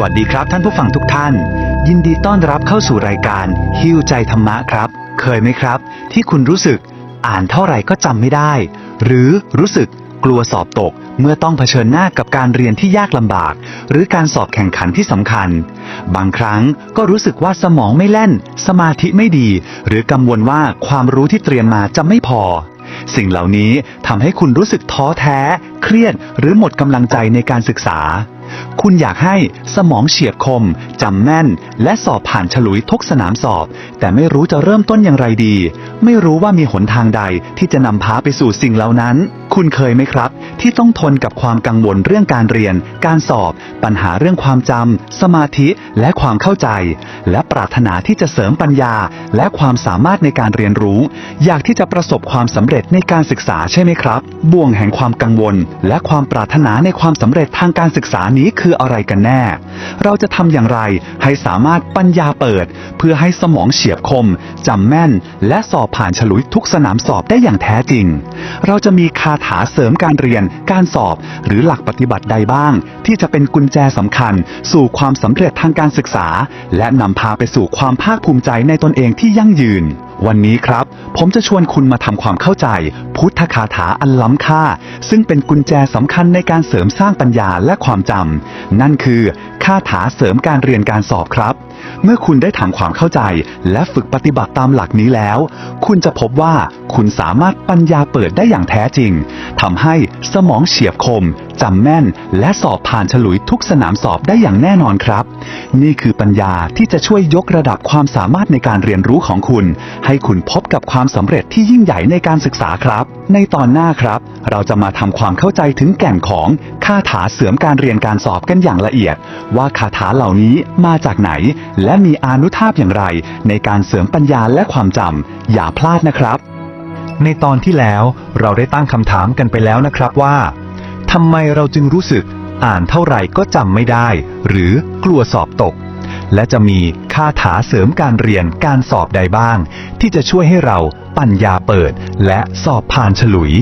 วัสดีครับท่านผู้ฟังทุกท่าน ยินดีต้อนรับเข้าสู่รายการฮิวใจธรรมะครับ เคยไหมครับ ที่คุณรู้สึกอ่านเท่าไหร่ก็จำไม่ได้ หรือรู้สึกกลัวสอบตกเมื่อต้องเผชิญหน้ากับการเรียนที่ยากลำบาก หรือการสอบแข่งขันที่สำคัญ บางครั้งก็รู้สึกว่าสมองไม่แล่น สมาธิไม่ดี หรือกังวลว่าความรู้ที่เตรียมมาจะไม่พอ สิ่งเหล่านี้ทำให้คุณรู้สึกท้อแท้ เครียด หรือหมดกำลังใจในการศึกษา คุณอยากให้สมองเฉียบคมจำแม่น และสอบผ่านฉลุยทุกสนามสอบ แต่ไม่รู้จะเริ่มต้นอย่างไรดี ไม่รู้ว่ามีหนทางใดที่จะนำพาไปสู่สิ่งเหล่านั้น คุณเคยไหมครับ ที่ต้องทนกับความกังวลเรื่องการเรียน การสอบ ปัญหาเรื่องความจำ สมาธิ และความเข้าใจ และปรารถนาที่จะเสริมปัญญา และความสามารถในการเรียนรู้ อยากที่จะประสบความสำเร็จในการศึกษาใช่ไหมครับ บ่วงแห่งความกังวล และความปรารถนาในความสำเร็จทางการศึกษานี้คืออะไรกันแน่ เราจะทำอย่างไรให้สามารถปัญญาเปิด เพื่อให้สมองเฉียบคมจำแม่น และสอบผ่านฉลุยทุกสนามสอบได้อย่างแท้จริง เราจะมีคาถาเสริมการเรียนการสอบ หรือหลักปฏิบัติใดบ้าง ที่จะเป็นกุญแจสำคัญ สู่ความสำเร็จทางการศึกษา และนำพาไปสู่ความภาคภูมิใจในตนเองที่ยั่งยืน วันนี้ครับ ผมจะชวนคุณมาทำความเข้าใจ พุทธคาถาอันล้ำค่า ซึ่งเป็นกุญแจสำคัญในการเสริมสร้างปัญญาและความจำนั่นคือ คาถาเสริมการเรียนการสอบครับ เมื่อคุณได้ทำความเข้าใจ และฝึกปฏิบัติตามหลักนี้แล้ว คุณจะพบว่าคุณสามารถปัญญาเปิดได้อย่างแท้จริงทำให้สมองเฉียบคม จำแม่น และสอบผ่านฉลุยทุกสนามสอบได้อย่างแน่นอนครับ นี่คือปัญญาที่จะช่วยยกระดับความสามารถในการเรียนรู้ของคุณ ให้คุณพบกับความสำเร็จที่ยิ่งใหญ่ในการศึกษาครับ ในตอนหน้าครับ เราจะมาทำความเข้าใจถึงแก่นของคาถาเสริมการเรียนการสอบกันอย่างละเอียด ว่าคาถาเหล่านี้มาจากไหน และมีอานุภาพอย่างไร ในการเสริมปัญญาและความจำอย่าพลาดนะครับ ในตอนที่แล้วเราได้ตั้งคำถามกันไปแล้วนะครับว่า ทำไมเราจึงรู้สึกอ่านเท่าไหร่ก็จำไม่ได้ หรือกลัวสอบตก และจะมีคาถาเสริมการเรียนการสอบใดบ้าง ที่จะช่วยให้เราปัญญาเปิดและสอบผ่านฉลุย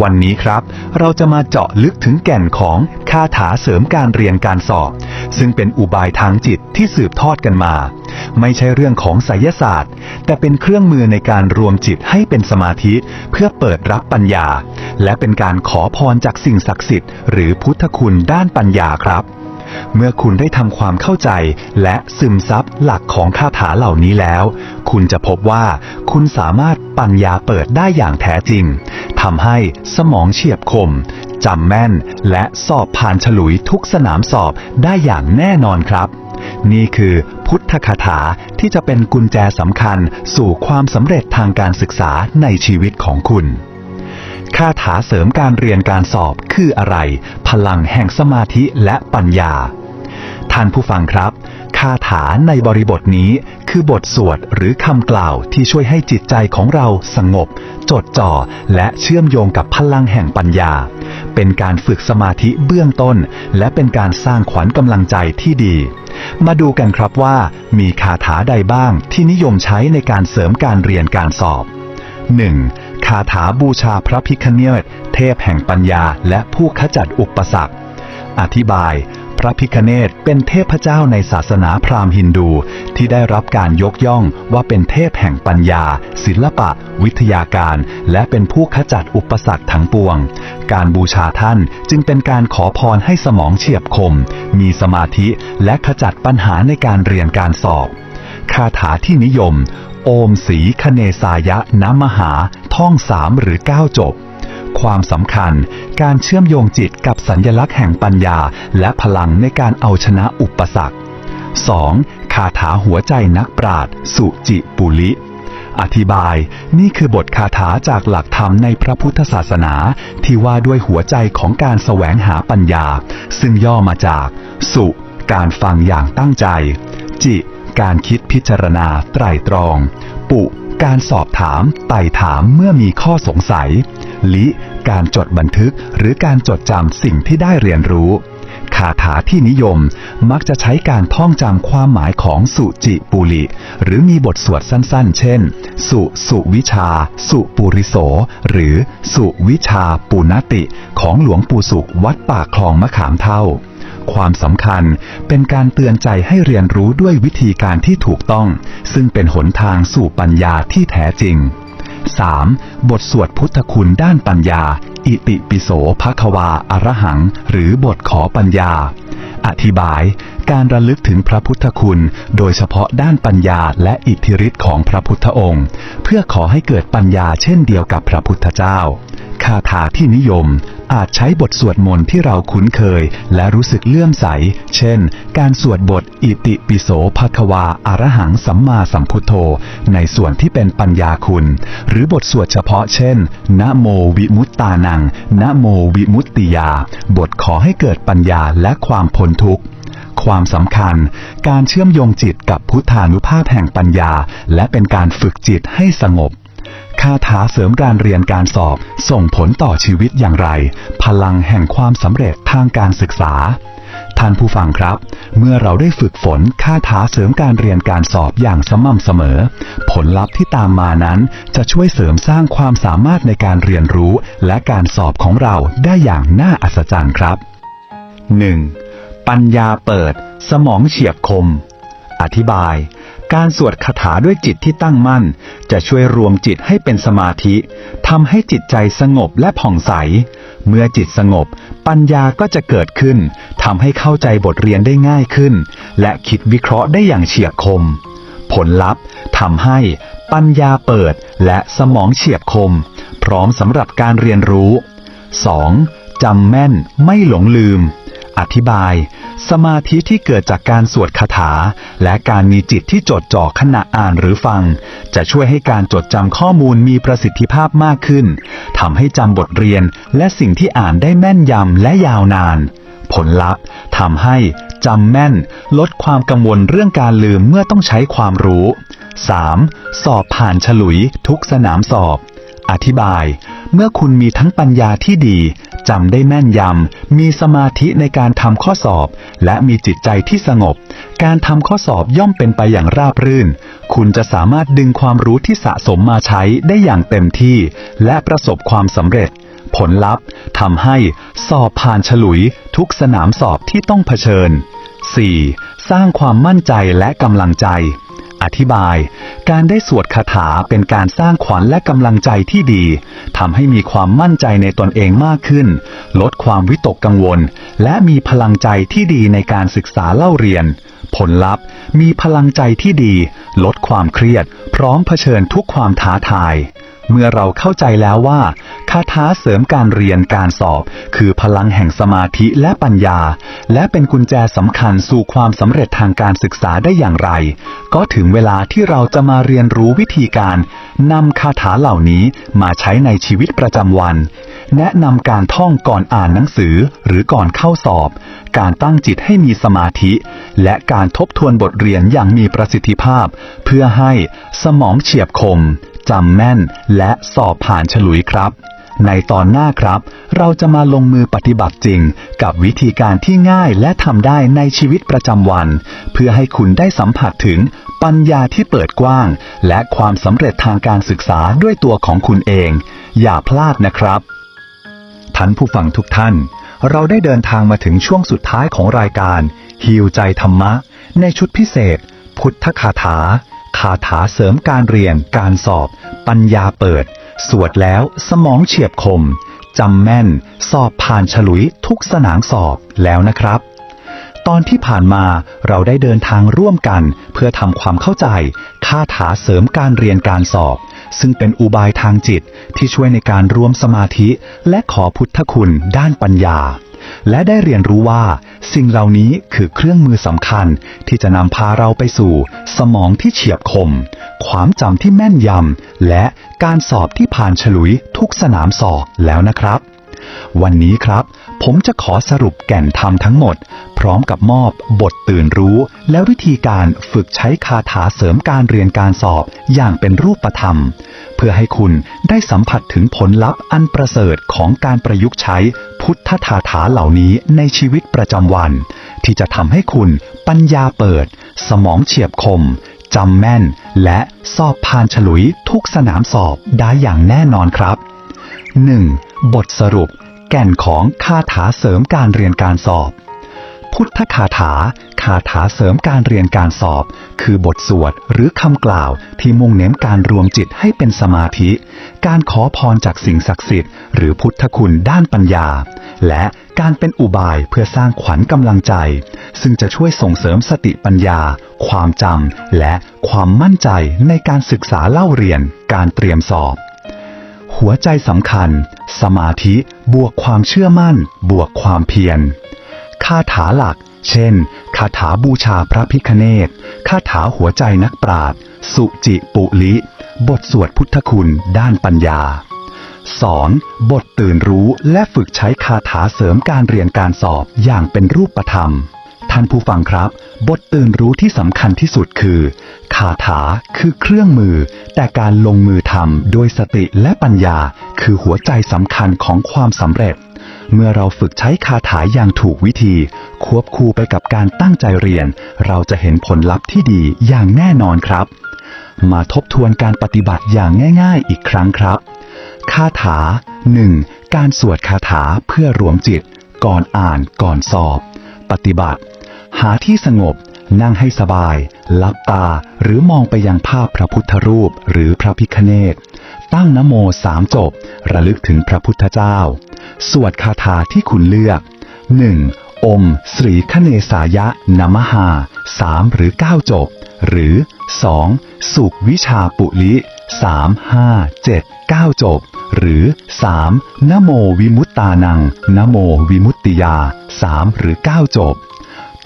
วันนี้ครับ เราจะมาเจาะลึกถึงแก่นของคาถาเสริมการเรียนการสอบ ซึ่งเป็นอุบายทางจิตที่สืบทอดกันมา ไม่ใช่เรื่องของไสยศาสตร์ แต่เป็นเครื่องมือในการรวมจิตให้เป็นสมาธิ เพื่อเปิดรับปัญญา และเป็นการขอพรจากสิ่งศักดิ์สิทธิ์หรือพุทธคุณด้านปัญญาครับ เมื่อคุณได้ทำความเข้าใจและซึมซับหลักของคาถาเหล่านี้แล้ว คุณจะพบว่าคุณสามารถปัญญาเปิดได้อย่างแท้จริงทำให้สมองเฉียบคมจำแม่นและสอบผ่านฉลุยทุกสนามสอบได้อย่างแน่นอนครับ นี่คือพุทธคาถาที่จะเป็นกุญแจสำคัญสู่ความสำเร็จทางการศึกษาในชีวิตของคุณ คาถาเสริมการเรียนการสอบคืออะไร พลังแห่งสมาธิและปัญญา ท่านผู้ฟังครับ คาถาในบริบทนี้คือบทสวดหรือคำกล่าวที่ช่วยให้จิตใจของเราสงบ จดจ่อ และเชื่อมโยงกับพลังแห่งปัญญา เป็นการฝึกสมาธิเบื้องต้น และเป็นการสร้างขวัญกำลังใจที่ดี มาดูกันครับว่า มีคาถาใดบ้างที่นิยมใช้ในการเสริมการเรียนการสอบ 1. คาถาบูชาพระพิคเนตเทพแห่งปัญญาและผู้ขจัดอุปสรรค อธิบาย พระพิคเนตเป็นเทพเจ้าในศาสนาพราหมณ์ฮินดู ที่ได้รับการยกย่องว่าเป็นเทพแห่งปัญญา ศิลปะ วิทยาการ และเป็นผู้ขจัดอุปสรรคทั้งปวง การบูชาท่านจึงเป็นการขอพรให้สมองเฉียบคม มีสมาธิและขจัดปัญหาในการเรียนการสอบคาถาที่นิยม โอมสีคเนสายะน้มหา ท่องสามหรือเก้าจบ ความสำคัญการเชื่อมโยงจิตกับสัญญลักษณ์แห่งปัญญา และพลังในการเอาชนะอุปสรรค 2. คาถาหัวใจนักปราชญ์สุจิปุลิอธิบายนี่คือบทคาถาจากหลักธรรมในพระพุทธศาสนา ที่ว่าด้วยหัวใจของการแสวงหาปัญญา ซึ่งย่อมาจาก สุ การฟังอย่างตั้งใจ จิ การคิดพิจารณาไตรตรอง ปุการสอบถามไต่ถามเมื่อมีข้อสงสัย ลิการจดบันทึกหรือการจดจำสิ่งที่ได้เรียนรู้คาถาที่นิยมมักจะใช้การท่องจำความหมายของสุจิปุริหรือมีบทสวดสั้นๆ เช่น สุสุวิชา สุปุริโส หรือสุวิชาปุณติ ของหลวงปู่สุขวัดปากคลองมะขามเท่า ความสำคัญเป็นการเตือนใจให้เรียนรู้ด้วยวิธีการที่ถูกต้อง ซึ่งเป็นหนทางสู่ปัญญาที่แท้จริง 3. บทสวดพุทธคุณด้านปัญญา อิติปิโสภควาอรหัง หรือบทขอปัญญา อธิบาย การระลึกถึงพระพุทธคุณ โดยเฉพาะด้านปัญญาและอิทธิฤทธิ์ของพระพุทธองค์ เพื่อขอให้เกิดปัญญาเช่นเดียวกับพระพุทธเจ้า คาถาที่นิยมอาจใช้บทสวดมนต์ที่เราคุ้นเคย และรู้สึกเลื่อมใส เช่น การสวดบทอิติปิโสภควาอารหังสัมมาสัมพุทโธ ในส่วนที่เป็นปัญญาคุณ หรือบทสวดเฉพาะเช่น นะโมวิมุตตานัง นะโมวิมุตติยา บทขอให้เกิดปัญญาและความพ้นทุกข์ความสำคัญ การเชื่อมโยงจิตกับพุทธานุภาพแห่งปัญญา และเป็นการฝึกจิตให้สงบ คาถาเสริมการเรียนการสอบ ส่งผลต่อชีวิตอย่างไร พลังแห่งความสำเร็จทางการศึกษา ท่านผู้ฟังครับ เมื่อเราได้ฝึกฝนคาถาเสริมการเรียนการสอบอย่างสม่ำเสมอ ผลลัพธ์ที่ตามมานั้นจะช่วยเสริมสร้างความสามารถในการเรียนรู้ และการสอบของเราได้อย่างน่าอัศจรรย์ครับ 1. ปัญญาเปิด สมองเฉียบคม อธิบาย การสวดคาถาด้วยจิตที่ตั้งมั่น จะช่วยรวมจิตให้เป็นสมาธิทำให้จิตใจสงบและผ่องใส เมื่อจิตสงบ ปัญญาก็จะเกิดขึ้นทำให้เข้าใจบทเรียนได้ง่ายขึ้น และคิดวิเคราะห์ได้อย่างเฉียบคม ผลลัพธ์ทำให้ปัญญาเปิดและสมองเฉียบคม พร้อมสำหรับการเรียนรู้ 2. จำแม่นไม่หลงลืม อธิบาย สมาธิที่เกิดจากการสวดคาถา และการมีจิตที่จดจ่อขณะอ่านหรือฟัง จะช่วยให้การจดจำข้อมูลมีประสิทธิภาพมากขึ้นทำให้จำบทเรียนและสิ่งที่อ่านได้แม่นยำและยาวนาน ผลลัพธ์ทำให้จำแม่น ลดความกังวลเรื่องการลืมเมื่อต้องใช้ความรู้ 3. สอบผ่านฉลุยทุกสนามสอบ อธิบาย เมื่อคุณมีทั้งปัญญาที่ดีจำได้แม่นยำ มีสมาธิในการทำข้อสอบ และมีจิตใจที่สงบ การทำข้อสอบย่อมเป็นไปอย่างราบรื่น คุณจะสามารถดึงความรู้ที่สะสมมาใช้ได้อย่างเต็มที่ และประสบความสำเร็จ ผลลัพธ์ทำให้สอบผ่านฉลุยทุกสนามสอบที่ต้องเผชิญ 4. สร้างความมั่นใจและกำลังใจ อธิบาย การได้สวดคาถาเป็นการสร้างขวัญและกำลังใจที่ดีทำให้มีความมั่นใจในตนเองมากขึ้น ลดความวิตกกังวล และมีพลังใจที่ดีในการศึกษาเล่าเรียน ผลลัพธ์มีพลังใจที่ดี ลดความเครียด พร้อมเผชิญทุกความท้าทาย เมื่อเราเข้าใจแล้วว่าคาถาเสริมการเรียนการสอบ คือพลังแห่งสมาธิและปัญญา และเป็นกุญแจสำคัญสู่ความสำเร็จทางการศึกษาได้อย่างไร ก็ถึงเวลาที่เราจะมาเรียนรู้วิธีการนำคาถาเหล่านี้มาใช้ในชีวิตประจำวัน แนะนำการท่องก่อนอ่านหนังสือหรือก่อนเข้าสอบ การตั้งจิตให้มีสมาธิ และการทบทวนบทเรียนอย่างมีประสิทธิภาพ เพื่อให้สมองเฉียบคม จำแม่นและสอบผ่านฉลุยครับ ในตอนหน้าครับ เราจะมาลงมือปฏิบัติจริง กับวิธีการที่ง่ายและทำได้ในชีวิตประจำวัน เพื่อให้คุณได้สัมผัสถึงปัญญาที่เปิดกว้าง และความสำเร็จทางการศึกษาด้วยตัวของคุณเอง อย่าพลาดนะครับท่านผู้ฟังทุกท่าน เราได้เดินทางมาถึงช่วงสุดท้ายของรายการฮิวใจธรรมะ ในชุดพิเศษ พุทธคาถา คาถาเสริมการเรียน การสอบ ปัญญาเปิด สวดแล้วสมองเฉียบคม จำแม่น สอบผ่านฉลุยทุกสนามสอบแล้วนะครับ ตอนที่ผ่านมาเราได้เดินทางร่วมกัน เพื่อทำความเข้าใจ คาถาเสริมการเรียนการสอบ ซึ่งเป็นอุบายทางจิตที่ช่วยในการรวมสมาธิ และขอพุทธคุณด้านปัญญา และได้เรียนรู้ว่า สิ่งเหล่านี้คือเครื่องมือสำคัญที่จะนำพาเราไปสู่ สมองที่เฉียบคม ความจำที่แม่นยำและการสอบที่ผ่านฉลุยทุกสนามสอบแล้วนะครับ วันนี้ครับ ผมจะขอสรุปแก่นธรรมทั้งหมด พร้อมกับมอบบทตื่นรู้ และวิธีการฝึกใช้คาถาเสริมการเรียนการสอบอย่างเป็นรูปธรรม เพื่อให้คุณได้สัมผัสถึงผลลัพธ์อันประเสริฐของการประยุกต์ใช้พุทธคาถาเหล่านี้ในชีวิตประจำวัน ที่จะทำให้คุณปัญญาเปิด สมองเฉียบคมจำแม่น และสอบผ่านฉลุยทุกสนามสอบได้อย่างแน่นอนครับ 1. บทสรุป แก่นของคาถาเสริมการเรียนการสอบ พุทธคาถา คาถาเสริมการเรียนการสอบ คือบทสวดหรือคำกล่าวที่มุ่งเน้นการรวมจิตให้เป็นสมาธิ การขอพรจากสิ่งศักดิ์สิทธิ์หรือพุทธคุณด้านปัญญา และการเป็นอุบายเพื่อสร้างขวัญกำลังใจ ซึ่งจะช่วยส่งเสริมสติปัญญา ความจำและความมั่นใจในการศึกษาเล่าเรียน การเตรียมสอบ หัวใจสำคัญ สมาธิบวกความเชื่อมั่น บวกความเพียร คาถาหลัก เช่น คาถาบูชาพระพิคเนตคาถาหัวใจนักปราชญ์สุจิปุลิ บทสวดพุทธคุณด้านปัญญา 2. บทตื่นรู้และฝึกใช้คาถาเสริมการเรียนการสอบอย่างเป็นรูปธรรม ท่านผู้ฟังครับ บทตื่นรู้ที่สำคัญที่สุดคือ คาถาคือเครื่องมือ แต่การลงมือทำโดยสติและปัญญา คือหัวใจสำคัญของความสำเร็จ เมื่อเราฝึกใช้คาถาอย่างถูกวิธี ควบคู่ไปกับการตั้งใจเรียน เราจะเห็นผลลัพธ์ที่ดีอย่างแน่นอนครับ มาทบทวนการปฏิบัติอย่างง่าย ๆ อีกครั้งครับ คาถา 1. การสวดคาถาเพื่อรวมจิต ก่อนอ่านก่อนสอบ ปฏิบัติ หาที่สงบ นั่งให้สบาย ลับตาหรือมองไปยังภาพพระพุทธรูปหรือพระพิคเนตตั้งนโมสามจบ ระลึกถึงพระพุทธเจ้า สวดคาถาที่คุณเลือก 1. อมสรีคเนสายะนมหาสามหรือเก้าจบ หรือ 2. สุขวิชาปุลิสามห้าเจ็ดเก้าจบ หรือ 3. นโมวิมุตตานังนโมวิมุตติยาสามหรือเก้าจบ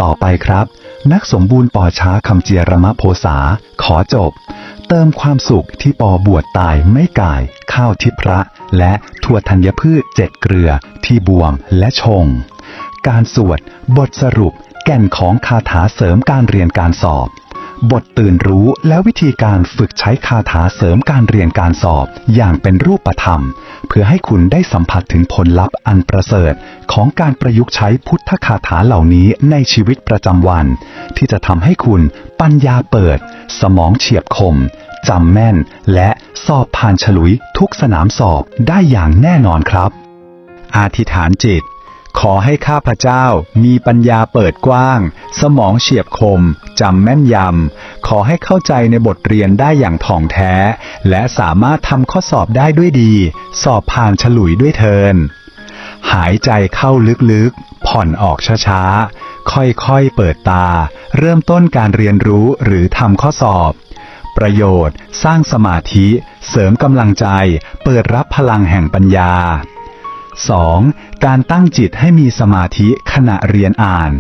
ต่อไปครับ นักสมบูรณ์ปอช้าคำเจียรมะโพสาขอจบ เติมความสุขที่ปอบวชตายไม่ก่าย ข้าวทิพระ และถั่วธัญพืชเจ็ดเกลือที่บวมและชง การสวด บทสรุป แก่นของคาถาเสริมการเรียนการสอบ บทตื่นรู้และวิธีการฝึกใช้คาถาเสริมการเรียนการสอบอย่างเป็นรูปธรรม เพื่อให้คุณได้สัมผัสถึงผลลัพธ์อันประเสริฐของการประยุกต์ใช้พุทธคาถาเหล่านี้ในชีวิตประจำวัน ที่จะทำให้คุณปัญญาเปิด สมองเฉียบคม จำแม่น และสอบผ่านฉลุยทุกสนามสอบได้อย่างแน่นอนครับ อธิษฐานจิต ขอให้ข้าพเจ้ามีปัญญาเปิดกว้าง สมองเฉียบคมจำแม่นยำ ขอให้เข้าใจในบทเรียนได้อย่างถ่องแท้ และสามารถทำข้อสอบได้ด้วยดี สอบผ่านฉลุยด้วยเทินหายใจเข้าลึกๆ ผ่อนออกช้าๆ ค่อยๆ เปิดตา เริ่มต้นการเรียนรู้หรือทำข้อสอบ ประโยชน์ สร้างสมาธิ เสริมกำลังใจ เปิดรับพลังแห่งปัญญา 2. การตั้งจิตให้มีสมาธิขณะเรียนอ่าน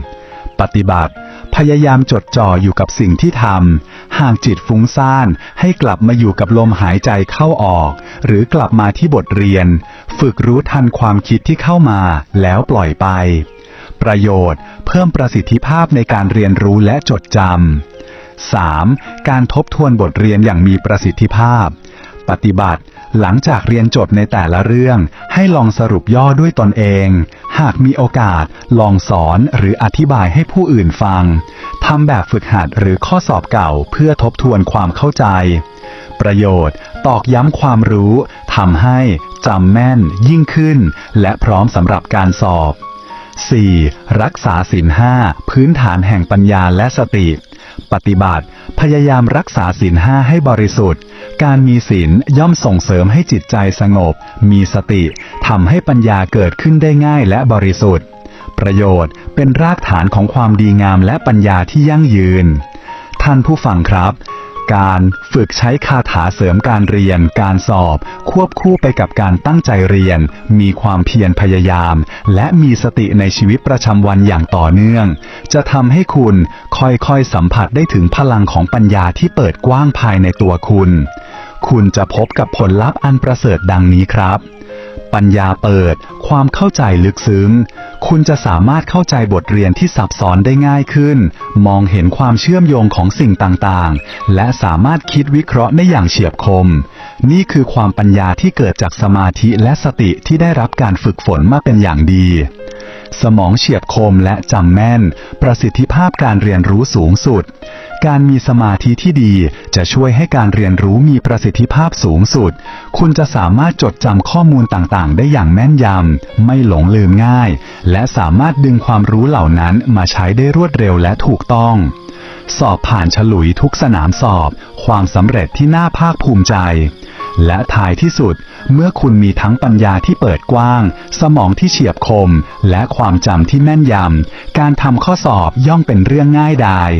ปฏิบัติ พยายามจดจ่ออยู่กับสิ่งที่ทำห่ากจิตฟุ้งซ่านให้กลับมาอยู่กับลมหายใจเข้าออก หรือกลับมาที่บทเรียน ฝึกรู้ทันความคิดที่เข้ามาแล้วปล่อยไป ประโยชน์ เพิ่มประสิทธิภาพในการเรียนรู้และจดจำ 3. การทบทวนบทเรียนอย่างมีประสิทธิภาพ ปฏิบัติหลังจากเรียนจบในแต่ละเรื่อง ให้ลองสรุปย่อด้วยตนเอง หากมีโอกาส ลองสอนหรืออธิบายให้ผู้อื่นฟังทำแบบฝึกหัดหรือข้อสอบเก่าเพื่อทบทวนความเข้าใจ ประโยชน์ ตอกย้ำความรู้ทำให้จำแม่นยิ่งขึ้น และพร้อมสำหรับการสอบ 4. รักษาศีลห้าพื้นฐานแห่งปัญญาและสติ ปฏิบัติ พยายามรักษาศีลห้าให้บริสุทธิ์ การมีศีลย่อมส่งเสริมให้จิตใจสงบ มีสติทำให้ปัญญาเกิดขึ้นได้ง่ายและบริสุทธิ์ ประโยชน์เป็นรากฐานของความดีงามและปัญญาที่ยั่งยืน ท่านผู้ฟังครับ การฝึกใช้คาถาเสริมการเรียน การสอบ ควบคู่ไปกับการตั้งใจเรียน มีความเพียรพยายาม และมีสติในชีวิตประจำวันอย่างต่อเนื่อง จะทำให้คุณค่อยๆสัมผัสได้ถึงพลังของปัญญาที่เปิดกว้างภายในตัวคุณ คุณจะพบกับผลลัพธ์อันประเสริฐดังนี้ครับ ปัญญาเปิด ความเข้าใจลึกซึ้ง คุณจะสามารถเข้าใจบทเรียนที่ซับซ้อนได้ง่ายขึ้น มองเห็นความเชื่อมโยงของสิ่งต่างๆ และสามารถคิดวิเคราะห์ได้อย่างเฉียบคม นี่คือความปัญญาที่เกิดจากสมาธิและสติที่ได้รับการฝึกฝนมาเป็นอย่างดี สมองเฉียบคมและจำแม่น ประสิทธิภาพการเรียนรู้สูงสุด การมีสมาธิที่ดีจะช่วยให้การเรียนรู้มีประสิทธิภาพสูงสุด คุณจะสามารถจดจำข้อมูลต่างๆ ได้อย่างแม่นยำ ไม่หลงลืมง่าย และสามารถดึงความรู้เหล่านั้นมาใช้ได้รวดเร็วและถูกต้อง สอบผ่านฉลุยทุกสนามสอบ ความสำเร็จที่น่าภาคภูมิใจ และท้ายที่สุด เมื่อคุณมีทั้งปัญญาที่เปิดกว้าง สมองที่เฉียบคม และความจำที่แม่นยำ การทำข้อสอบย่อมเป็นเรื่องง่ายดาย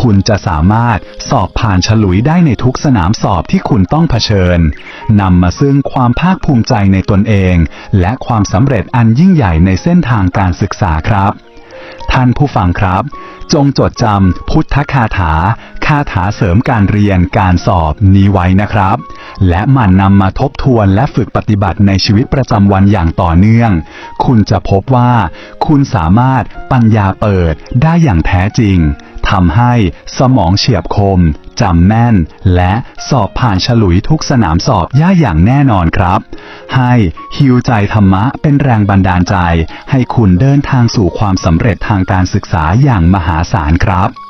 คุณจะสามารถสอบผ่านฉลุยได้ในทุกสนามสอบที่คุณต้องเผชิญนำมาซึ่งความภาคภูมิใจในตนเอง และความสำเร็จอันยิ่งใหญ่ในเส้นทางการศึกษาครับ ท่านผู้ฟังครับ จงจดจำพุทธคาถา คาถาเสริมการเรียนการสอบนี้ไว้นะครับ และมันนำมาทบทวนและฝึกปฏิบัติในชีวิตประจำวันอย่างต่อเนื่อง คุณจะพบว่า คุณสามารถปัญญาเปิดได้อย่างแท้จริง ทำให้สมองเฉียบคมจำแม่น และสอบผ่านฉลุยทุกสนามสอบย่าอย่างแน่นอนครับ ให้ฮิวใจธรรมะเป็นแรงบันดาลใจ ให้คุณเดินทางสู่ความสำเร็จทางการศึกษาอย่างมหาศาลครับ